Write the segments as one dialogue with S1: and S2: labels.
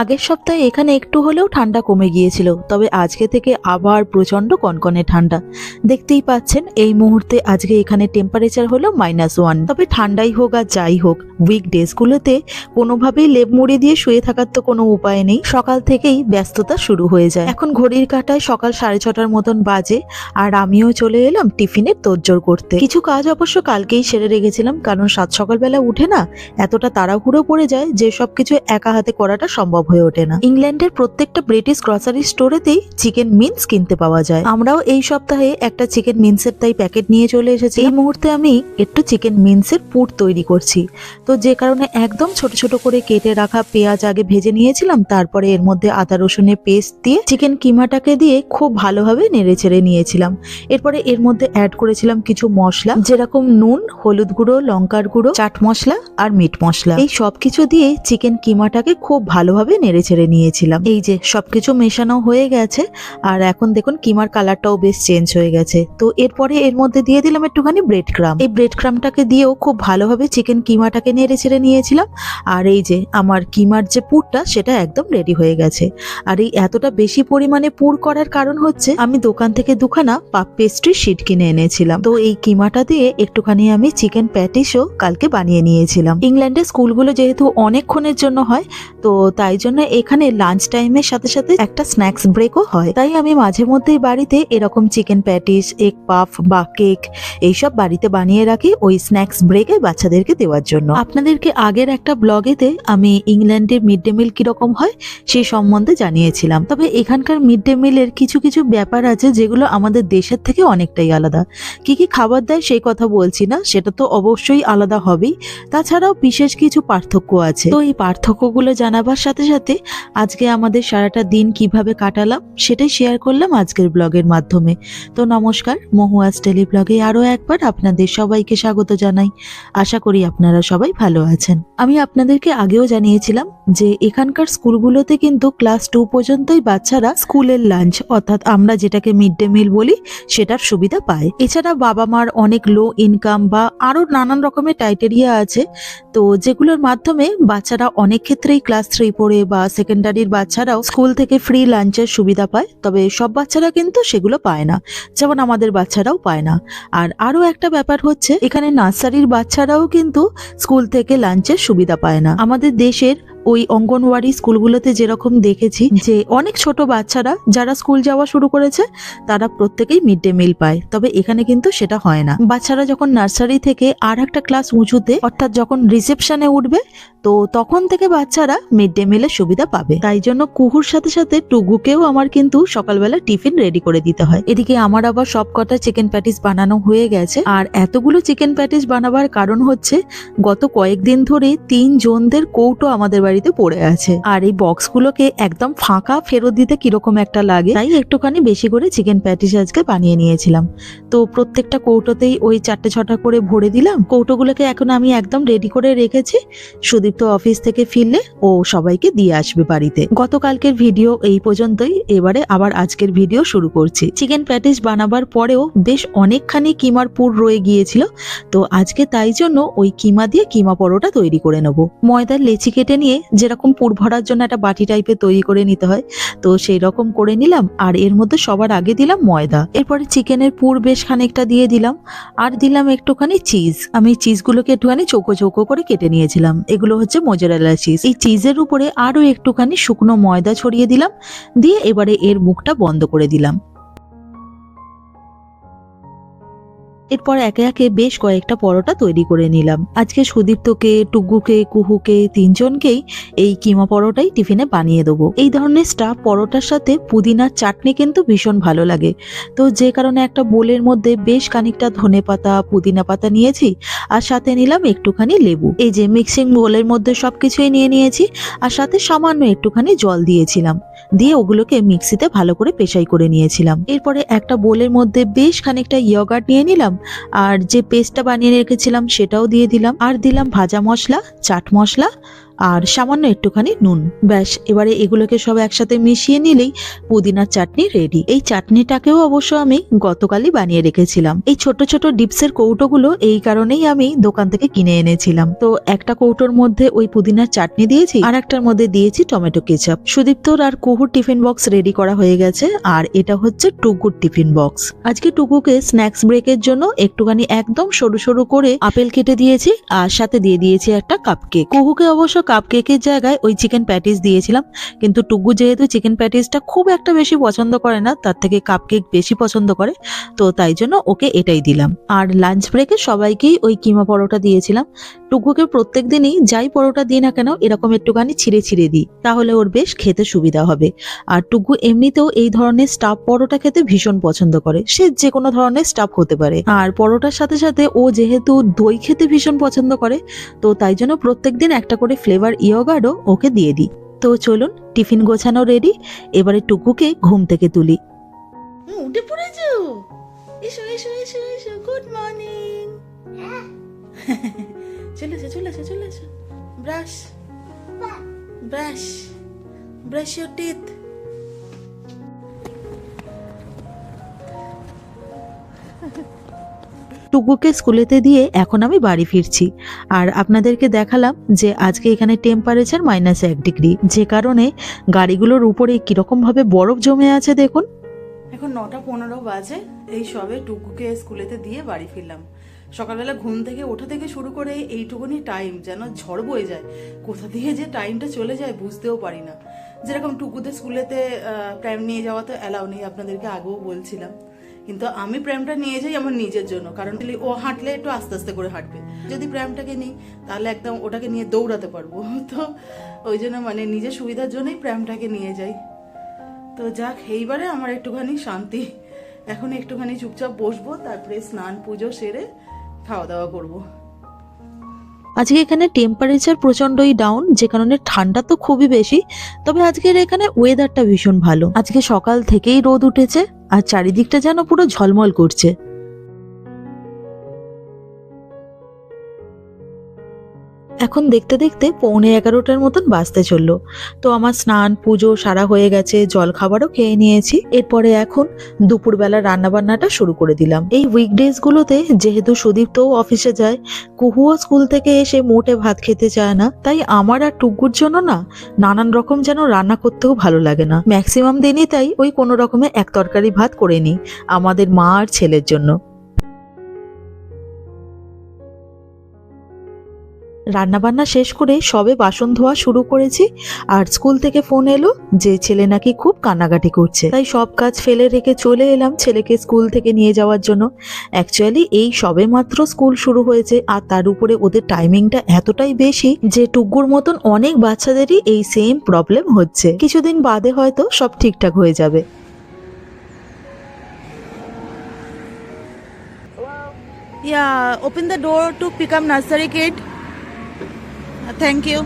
S1: আগের সপ্তাহে এখানে একটু হলেও ঠান্ডা কমে গিয়েছিল, তবে আজকে থেকে আবার প্রচণ্ড কনকনে ঠান্ডা। দেখতেই পাচ্ছেন, এই মুহূর্তে আজকে এখানে টেম্পারেচার হলো মাইনাস ওয়ান তবে ঠান্ডাই হোক আর যাই হোক উইক ডেজগুলোতে কোনোভাবেই লেপ মুড়ি দিয়ে শুয়ে থাকার তো কোনো উপায় নেই। সকাল থেকেই ব্যস্ততা শুরু হয়ে যায়। এখন ঘড়ির কাঁটায় সকাল সাড়ে ছটার মতন বাজে, আর আমিও চলে এলাম টিফিনের তোড়জোড় করতে। কিছু কাজ অবশ্য কালকেই সেরে রেখেছিলাম, কারণ সাত সকালবেলা উঠে না, এতটা তাড়াহুড়ো পড়ে যায় যে সব কিছু একা হাতে করাটা সম্ভব হয়ে ওঠে না। ইংল্যান্ডের প্রত্যেকটা ব্রিটিশ গ্রসারি স্টোরেতেই চিকেন মিন্স কিনতে পাওয়া যায়। আমরাও এই সপ্তাহে একটা চিকেন মিন্সের তাই প্যাকেট নিয়ে চলে এসেছি। এই মুহূর্তে আমি একটু চিকেন মিন্সের পুর তৈরি করছি। তো যে কারণে একদম ছোট ছোট করে কেটে রাখা পেঁয়াজ আগে ভেজে নিয়েছিলাম, তারপরে এর মধ্যে আদা রসুনের পেস্ট দিয়ে চিকেন কিমাটাকে দিয়ে খুব ভালোভাবে নেড়ে চেড়ে নিয়েছিলাম। এরপরে এর মধ্যে অ্যাড করেছিলাম কিছু মশলা, যেরকম নুন, হলুদ গুঁড়ো, লঙ্কার গুঁড়ো, চাট মশলা আর মিট মশলা। এই সব কিছু দিয়ে চিকেন কিমাটাকে খুব ভালোভাবে নেড়ে ছেড়ে নিয়েছিলাম। এই যে সবকিছু মেশানো হয়ে গেছে, আর এখন দেখুন কিমার কালারটাও বেশ চেঞ্জ হয়ে গেছে। তো এরপরে এর মধ্যে দিয়ে দিলাম একটুখানি ব্রেড ক্রাম এই ব্রেড ক্রামটাকে দিয়েও খুব ভালোভাবে চিকেন কিমাটাকে নেড়ে ছেড়ে নিয়েছিলাম, আর এই যে আমার কিমার যে পুরটা, সেটা একদম রেডি হয়ে গেছে। আর এই এতটা বেশি পরিমাণে পুর করার কারণ হচ্ছে, আমি দোকান থেকে দুখানা পাপ পেস্ট্রি শিট কিনে এনেছিলাম। তো এই কিমাটা দিয়ে একটুখানি আমি চিকেন প্যাটিসও কালকে বানিয়ে নিয়েছিলাম। ইংল্যান্ডের স্কুলগুলো যেহেতু অনেকক্ষণের জন্য হয়, তো তাই জন্য এখানে লাঞ্চ টাইমের সাথে সাথে একটা স্ন্যাক্স ব্রেকও হয়। তাই আমি মাঝে মধ্যেই বাড়িতে এরকম চিকেন প্যাটিস এগ পাফ বা কেক এইসব বাড়িতে বানিয়ে রাখি ওই স্ন্যাক্স ব্রেকে বাচ্চাদেরকে দেওয়ার জন্য। আপনাদেরকে আগের একটা ব্লগেতে আমি ইংল্যান্ডের মিড ডে মিল কীরকম হয় সেই সম্বন্ধে জানিয়েছিলাম। তবে এখানকার মিড ডে মিলের কিছু কিছু ব্যাপার আছে যেগুলো আমাদের দেশের থেকে অনেকটাই আলাদা। কি কি খাবার দেয় সেই কথা বলছি না, সেটা তো অবশ্যই আলাদা হবেই। তাছাড়াও বিশেষ কিছু পার্থক্য আছে। তো এই পার্থক্যগুলো জানাবার সাথে সাথে আজকে আমাদের সারাটা দিন কীভাবে কাটালাম সেটাই শেয়ার করলাম আজকের ব্লগের মাধ্যমে। তো নমস্কার মহুয়াজ টেলি ব্লগে আরও একবার আপনাদের সবাইকে স্বাগত জানাই। আশা করি আপনারা সবাই ভালো আছেন। আমি আপনাদেরকে আগেও জানিয়েছিলাম যে এখানকার স্কুলগুলোতে কিন্তু ক্লাস টু পর্যন্তই বাচ্চারা স্কুলের লাঞ্চ অর্থাৎ আমরা যেটাকে মিড ডে মিল বলি সেটার সুবিধা পায়। এছাড়া বাবা মার অনেক লো ইনকাম বা আরও নানান রকমের টাইটেরিয়া আছে। তো যেগুলোর মাধ্যমে বাচ্চারা অনেক ক্ষেত্রেই ক্লাস থ্রি পড়ে বা সেকেন্ডারির বাচ্চারাও স্কুল থেকে ফ্রি লাঞ্চের সুবিধা পায়, তবে সব বাচ্চারা কিন্তু সেগুলো পায় না। যেমন আমাদের বাচ্চারাও পায় না। আর আরও একটা ব্যাপার হচ্ছে, এখানে নার্সারির বাচ্চারাও কিন্তু স্কুল থেকে লাঞ্চের সুবিধা পায় না। আমাদের দেশের ওই অঙ্গনওয়াড়ি স্কুলগুলোতে যেরকম দেখেছি যে অনেক ছোট বাচ্চারা যারা স্কুল যাওয়া শুরু করেছে, তারা প্রত্যেকেই মিড ডে মিল পায়। তবে এখানে কিন্তু সেটা হয় না। বাচ্চারা যখন নার্সারি থেকে আর একটা ক্লাস উঁচুতে, অর্থাৎ যখন রিসেপশনে উঠবে, তো তখন থেকে বাচ্চারা মিড ডে মিলের সুবিধা পাবে। তাই জন্য কুহুর সাথে সাথে টুগুকেও আমার কিন্তু সকালবেলা টিফিন রেডি করে দিতে হয়। এদিকে আমার আবার সব কটা চিকেন প্যাটিস বানানো হয়ে গেছে। আর এতগুলো চিকেন প্যাটিস বানাবার কারণ হচ্ছে, গত কয়েকদিন ধরে তিন জনদের কৌটো আমাদের বাড়িতে পড়ে আছে। আর এই বক্সগুলোকে একদম ফাঁকা ফেরত দিতে কীরকম একটা লাগে, তাই একটুখানি বেশি করে চিকেন প্যাটিস আজকে বানিয়ে নিয়েছিলাম। তো প্রত্যেকটা কৌটোতেই ওই চারটে ছটা করে ভরে দিলাম। কৌটোগুলোকে এখন আমি একদম রেডি করে রেখেছি। সুদীপ্ত অফিস থেকে ফিরলে ও সবাইকে দিয়ে আসবে বাড়িতে। গতকালকের ভিডিও এই পর্যন্তই। এবারে আবার আজকের ভিডিও শুরু করছি। চিকেন প্যাটিস বানাবার পরেও বেশ অনেকখানি কিমার পুর রয়ে গিয়েছিল। তো আজকে তাই জন্য ওই কিমা দিয়ে কিমা পরোটা তৈরি করে নেব। ময়দার লেচি কেটে নিয়ে যেরকম পুর ভরার জন্য একটা বাটি টাইপের তৈরি করে নিতে হয়, তো সেই রকম করে নিলাম আর এর মধ্যে সবার আগে দিলাম ময়দা। এরপরে চিকেনের পুর বেশ খানিকটা দিয়ে দিলাম আর দিলাম একটুখানি চিজ আমি চিজগুলোকে একটুখানি চৌকো চৌকো করে কেটে নিয়েছিলাম। এগুলো হচ্ছে মোজারেলা চিজ এই চিজের উপরে আরও একটুখানি শুকনো ময়দা ছড়িয়ে দিলাম, দিয়ে এবারে এর মুখটা বন্ধ করে দিলাম। এরপর একে একে বেশ কয়েকটা পরোটা তৈরি করে নিলাম। আজকে সুদীপ্তকে টুগুকে কুহুকে তিনজনকেই এই কিমা পরোটাই টিফিনে বানিয়ে দেবো। এই ধরনের স্টাফ পরোটার সাথে পুদিনার চাটনি কিন্তু ভীষণ ভালো লাগে। তো যে কারণে একটা বোলের মধ্যে বেশ খানিকটা ধনে পাতা, পুদিনা পাতা নিয়েছি আর সাথে নিলাম একটুখানি লেবু। এই যে মিক্সিং বোলের মধ্যে সব কিছুই নিয়ে নিয়েছি আর সাথে সামান্য একটুখানি জল দিয়েছিলাম। দিয়ে ওগুলোকে মিক্সিতে ভালো করে পেশাই করে নিয়েছিলাম। এরপরে একটা বোলের মধ্যে বেশ খানিকটা ইয়গার্ট নিয়ে নিলাম আর যে পেস্টটা বানিয়ে রেখেছিলাম সেটাও দিয়ে দিলাম। আর দিলাম ভাজা মশলা চাট মশলা আর সামান্য একটুখানি নুন। ব্যাস, এবারে এগুলোকে সব একসাথে মিশিয়ে নিলেই পুদিনার চাটনি রেডি এই চাটনিটাকেও অবশ্য আমি গতকালই বানিয়ে রেখেছিলাম। এই ছোট ছোট ডিপসের কৌটোগুলো এই কারণেই আমি দোকান থেকে কিনে এনেছিলাম। তো একটা কৌটোর মধ্যে ওই পুদিনার চাটনি দিয়েছি, আর একটার মধ্যে দিয়েছি টমেটো কেচাপ। সুদীপ্তর আর কুহুর টিফিন বক্স রেডি করা হয়ে গেছে, আর এটা হচ্ছে টুকুর টিফিন বক্স। আজকে টুকুকে স্ন্যাক্স ব্রেকের জন্য একটুখানি একদম সরু সরু করে আপেল কেটে দিয়েছি, আর সাথে দিয়ে দিয়েছি একটা কাপকেক কুহুকে অবশ্য কাপকেকের জায়গায় ওই চিকেন প্যাটিস দিয়েছিলাম। কিন্তু টুকু যেহেতু চিকেন প্যাটিসটা খুব একটা বেশি পছন্দ করে না, তার থেকে কাপকেক বেশি পছন্দ করে, তো তাই জন্য ওকে এটাই দিলাম। আর লাঞ্চ ব্রেকে সবাইকেই ওই কিমা পরোটা দিয়েছিলাম। টুকুকে প্রত্যেক দিনই যাই পরোটা দিই না কেন, এরকম একটুখানি ছিঁড়ে ছিঁড়ে দিই। তাহলে ওর বেশ খেতে সুবিধা হবে। আর টুকু এমনিতেও এই ধরনের স্টাফ পরোটা খেতে ভীষণ পছন্দ করে। সে যে কোনো ধরনের স্টাফ হতে পারে। আর পরোটার সাথে সাথে ও যেহেতু দই খেতে ভীষণ পছন্দ করে, তো তাই জন্য প্রত্যেক দিন একটা করে ফ্লেভার ইয়োগার্ডও ওকে দিয়ে দিই। তো চলুন, টিফিন গোছানো রেডি এবারে টুকুকে ঘুম থেকে তুলি।
S2: উঠে পড়েছো? এসো এসো এসো এসো গুড মর্নিং চলে এসো চলে এসো চলে এসো brush brush brush your teeth
S1: টুকুকে স্কুলেতে দিয়ে এখন আমি বাড়ি ফিরছি। আর আপনাদেরকে দেখালাম যে আজকে এখানে টেম্পারেচার মাইনাস এক ডিগ্রি যে কারণে গাড়িগুলোর উপরে কীরকমভাবে বরফ জমে আছে দেখুন।
S2: এখন নটা পনেরো বাজে এই সবে টুকুকে স্কুলেতে দিয়ে বাড়ি ফিরলাম। সকালবেলা ঘুম থেকে ওঠা থেকে শুরু করে এইটুকুনি টাইম যেন ঝড় বয়ে যায়। কোথা দিয়ে যে টাইমটা চলে যায় বুঝতেও পারি না। যেরকম টুকুদের স্কুলেতে প্রেম নিয়ে যাওয়া তো অ্যালাউ নেই, আপনাদেরকে আগেও বলছিলাম। কিন্তু আমি প্রেমটা নিয়ে যাই আমার নিজের জন্য, কারণ ও হাঁটলে একটু আস্তে আস্তে করে হাঁটবে। যদি প্রেমটাকে নিই, তাহলে একদম ওটাকে নিয়ে দৌড়াতে পারব। তো ওই জন্য মানে নিজের সুবিধার জন্যই প্রেমটাকে নিয়ে যাই। তো যাক, এইবারে আমার একটুখানি শান্তি। এখন একটুখানি চুপচাপ বসবো, তারপরে স্নান পুজো সেরে খাওয়া দাওয়া করব।
S1: আজকে এখানে টেম্পারেচার প্রচন্ডই ডাউন যে কারণে ঠান্ডা তো খুবই বেশি, তবে আজকের এখানে ওয়েদারটা ভীষণ ভালো। আজকে সকাল থেকেই রোদ উঠেছে, আর চারিদিকটা যেন পুরো ঝলমল করছে। এখন দেখতে দেখতে পৌনে এগারোটার মতন বাঁচতে চলল। তো আমার স্নান, পুজো সারা হয়ে গেছে, জল খাবারও খেয়ে নিয়েছি। এরপরে এখন দুপুরবেলা রান্নাবান্নাটা শুরু করে দিলাম। এই উইকডেজ গুলোতে যেহেতু সুদীপ্তও অফিসে যায়, কুহুও স্কুল থেকে এসে মোটে ভাত খেতে চায় না, তাই আমার আর টুকুর জন্য না নানান রকম যেন রান্না করতেও ভালো লাগে না। ম্যাক্সিমাম দিনই তাই ওই কোনো রকমে এক তরকারি ভাত করে নিই, আমাদের মা আর ছেলের জন্য। রান্নাবান্না শেষ করে সবে বাসন ধোয়া শুরু করেছি আর স্কুল থেকে ফোন এলো যে ছেলে নাকি খুব কান্নাকাটি করছে। তাই সব কাজ ফেলে রেখে চলে এলাম ছেলেকে স্কুল থেকে নিয়ে যাওয়ার জন্য। অ্যাকচুয়ালি এই সবে মাত্র স্কুল শুরু হয়েছে আর তার উপরে ওদের টাইমিংটা এতটাই বেশি যে টুকুর মতন অনেক বাচ্চাদেরই এই সেম প্রবলেম হচ্ছে। কিছুদিন বাদে হয়তো সব ঠিকঠাক হয়ে যাবে।
S2: Yeah, open the door to pick up nursery kid. Uh, you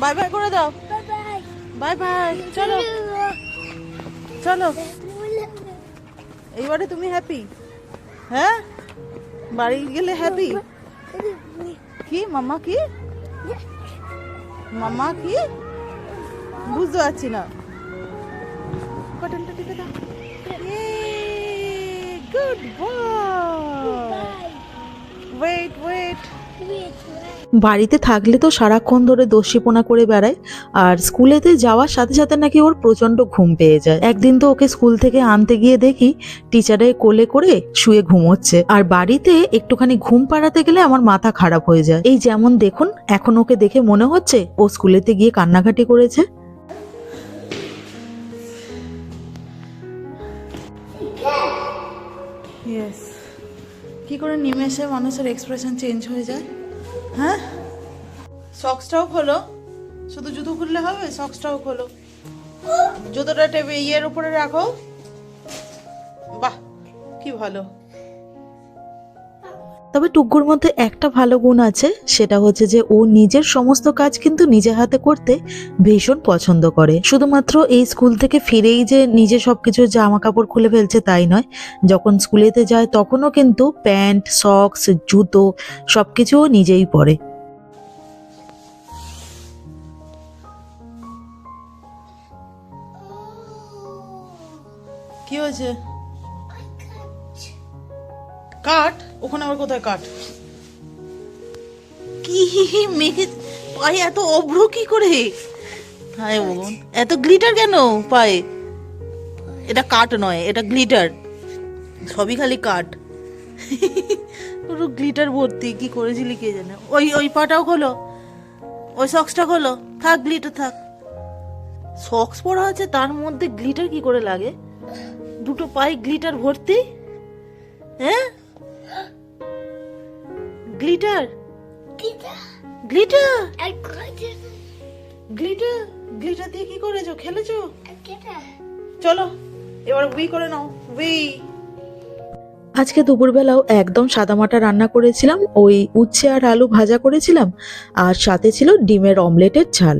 S2: bye bye করে দাও। বাই বাই চলো। চলো। এইবারে তুমি হ্যাপি হ্যাঁ? বাড়ি গেলে হ্যাপি কি? মাম্মা কি? মাম্মা কি? বুঝতে পারছি না। কটনটা টিপে দাও। গুড বয় ওয়েট ওয়েট
S1: বাড়িতে থাকলে তো সারাক্ষণ ধরে দস্যিপনা করে বেড়ায়, আর স্কুলেতে যাওয়ার সাথে সাথে নাকি ওর প্রচণ্ড ঘুম পেয়ে যায়। একদিন তো ওকে স্কুল থেকে আনতে গিয়ে দেখি টিচারের কোলে করে শুয়ে ঘুমোচ্ছে। আর বাড়িতে একটুখানি ঘুম পাড়াতে গেলে আমার মাথা খারাপ হয়ে যায়। এই যেমন দেখুন, এখন ওকে দেখে মনে হচ্ছে ও স্কুলেতে গিয়ে কান্নাকাটি করেছে।
S2: কি করে নিমেষে মানুষের এক্সপ্রেশন চেঞ্জ হয়ে যায়? হ্যাঁ? সক্সটাও খোলো। শুধু জুতো খুললে হবে সক্সটাও খোলো। জুতোটা টেবিল, ইয়ের উপরে রাখো। বাহ, কি ভালো।
S1: তবে টুকুর মধ্যে একটা ভালো গুণ আছে, সেটা হচ্ছে যে ও নিজের সমস্ত কাজ কিন্তু নিজে হাতে করতে ভীষণ পছন্দ করে। শুধুমাত্র এই স্কুল থেকে ফিরেই যে নিজে সবকিছু জামা কাপড় খুলে ফেলছে তাই নয়, যখন স্কুলেতে যায় তখনও কিন্তু প্যান্ট, সক্স, জুতো সব কিছুও নিজেই পরে।
S2: কি হয়েছে? কাঠ? ওখানে আবার কোথায় কাঠ? কি মেঘে পায়ে এত অভ্র কি করে? হায় ভগবান। এত গ্লিটার কেন পায়ে? এটা কাঠ নয় এটা গ্লিটার সবই খালি কাঠ। পুরো গ্লিটার ভর্তি কি করেছিলি কে জানে? ওই ওই পাটাও খোলো। ওই সক্সটা খোলো। থাক গ্লিটার থাক। সক্স পরা আছে তার মধ্যে গ্লিটার কি করে লাগে? দুটো পায়ে গ্লিটার ভর্তি? হ্যাঁ? গ্লিটার গ্লিটার গ্লিটার গ্লিটার দিয়ে কি করেছ? খেলেছো? চলো এবার উই করে নাও। উই
S1: আজকে দুপুরবেলাও একদম সাদামাটা রান্না করেছিলাম ওই উচ্ছে আর আলু ভাজা করেছিলাম আর সাথে ছিল ডিমের অমলেটের ঝাল।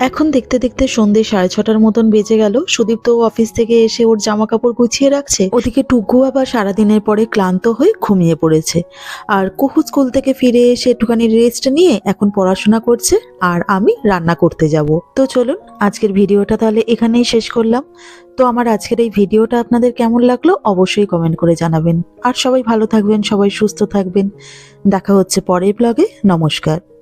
S1: এখন দেখতে দেখতে সন্ধে সাড়ে ছটার মতন বেজে গেল। সুদীপ তো অফিস থেকে এসে ওর জামা কাপড় গুছিয়ে রাখছে। ওদিকে টুকু আবার সারাদিনের পরে ক্লান্ত হয়ে ঘুমিয়ে পড়েছে। আর কুহু স্কুল থেকে ফিরে এসে একটুখানি রেস্ট নিয়ে এখন পড়াশোনা করছে আর আমি রান্না করতে যাব। তো চলুন, আজকের ভিডিওটা তাহলে এখানেই শেষ করলাম। তো আমার আজকের এই ভিডিওটা আপনাদের কেমন লাগল অবশ্যই কমেন্ট করে জানাবেন। আর সবাই ভালো থাকবেন, সবাই সুস্থ থাকবেন। দেখা হচ্ছে পরের ব্লগে নমস্কার।